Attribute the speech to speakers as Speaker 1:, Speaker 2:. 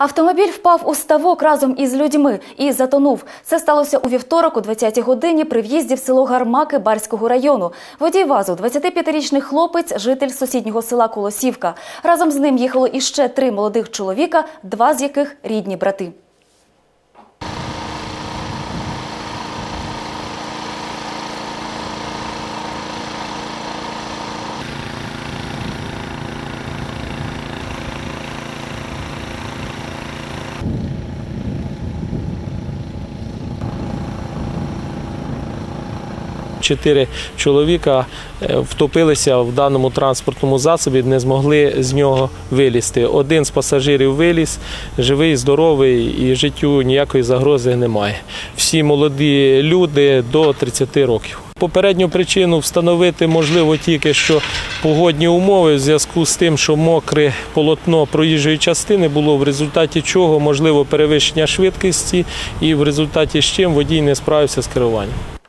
Speaker 1: Автомобіль впав у ставок разом із людьми і затонув. Це сталося у вівторок о 20-й годині при в'їзді в село Гармаки Барського району. Водій вазу – 25-річний хлопець, житель сусіднього села Колосівка. Разом з ним їхало іще три молодих чоловіка, два з яких рідні брати.
Speaker 2: Чотири чоловіка е, втопилися в даному транспортному засобі, не змогли з нього вилізти. Один з пасажирів виліз, живий, здоровий і життю ніякої загрози немає. Всі молоді люди до 30 років. Попередню причину встановити можливо тільки що погодні умови в зв'язку з тим, що мокре полотно проїжджої частини було, в результаті чого можливо перевищення швидкості, і в результаті з чим водій не справився з керуванням.